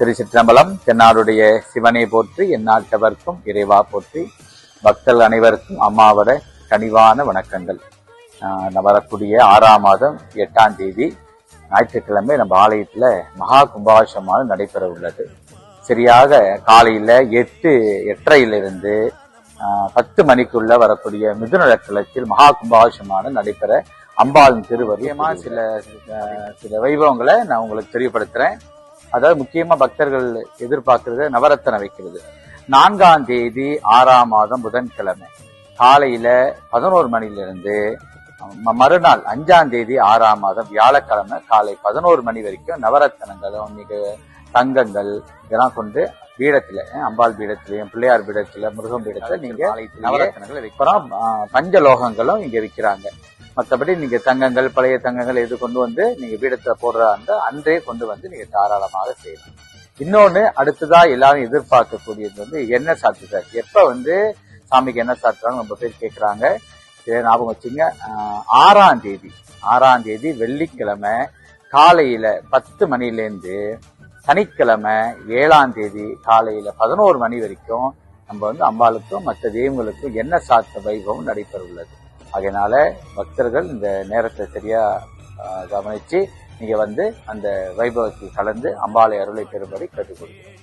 திருச்சிற்றம்பலம் தென்னாடுடைய சிவனை போற்றி எந்நாட்டவர்க்கும் இறைவா போற்றி பக்தர்கள் அனைவருக்கும் அம்மாவோட கனிவான வணக்கங்கள். வரக்கூடிய ஆறாம் மாதம் எட்டாம் தேதி ஞாயிற்றுக்கிழமை நம்ம ஆலயத்தில் மகா கும்பாபிஷமாக நடைபெற உள்ளது. சரியாக காலையில் எட்டு எட்டரையிலிருந்து பத்து மணிக்குள்ள வரக்கூடிய மிதுன நட்சத்திரத்தில் மகா கும்பாபிஷேகமானது நடைபெற அம்பாளின் திருவரியமா சில சில வைபவங்களை நான் உங்களுக்கு தெரியப்படுத்துறேன். அதாவது முக்கியமா பக்தர்கள் எதிர்பார்க்கிறது நவரத்தன வைக்கிறது. நான்காம் தேதி ஆறாம் மாதம் புதன்கிழமை. காலையில பதினோரு மணிலிருந்து மறுநாள் அஞ்சாம் தேதி ஆறாம் மாதம் வியாழக்கிழமை காலை பதினோரு மணி வரைக்கும் நவரத்தனங்களும் மிக தங்கங்கள் இதெல்லாம் கொண்டு பீடத்துல அம்பாள் பீடத்திலையும் பிள்ளையார் பீடத்துல முருகன் பீடத்துல நீங்க நவரத்தனங்களை வைக்கிறோம். பஞ்சலோகங்களும் இங்க விற்கிறாங்க மற்றபடி நீங்க தங்கங்கள் பழைய தங்கங்கள் எது கொண்டு வந்து நீங்க வீடத்தை போடுற அந்த அன்றே கொண்டு வந்து நீங்க தாராளமாக செய்யலாம். இன்னொன்னு அடுத்ததா எல்லாரும் எதிர்பார்க்கக்கூடியது வந்து என்ன சாத்துதல் எப்ப வந்து சாமிக்கு என்ன சாத்துறாங்க ரொம்ப பேர் கேட்கறாங்க இதை ஞாபகம் வச்சுங்க ஆறாம் தேதி ஆறாம் தேதி வெள்ளிக்கிழமை காலையில பத்து மணிலேருந்து சனிக்கிழமை ஏழாம் தேதி காலையில பதினோரு மணி வரைக்கும் நம்ம வந்து அம்பாளுக்கும் மற்ற தெய்வங்களுக்கும் என்ன சாத்த வைபவம் நடைபெற உள்ளது அதனால பக்தர்கள் இந்த நேரத்தை சரியா கவனிச்சு நீங்க வந்து அந்த வைபவத்தில் கலந்து அம்பாளை அருளை பெறும்படி கேட்டுக்கொள்கிறேன்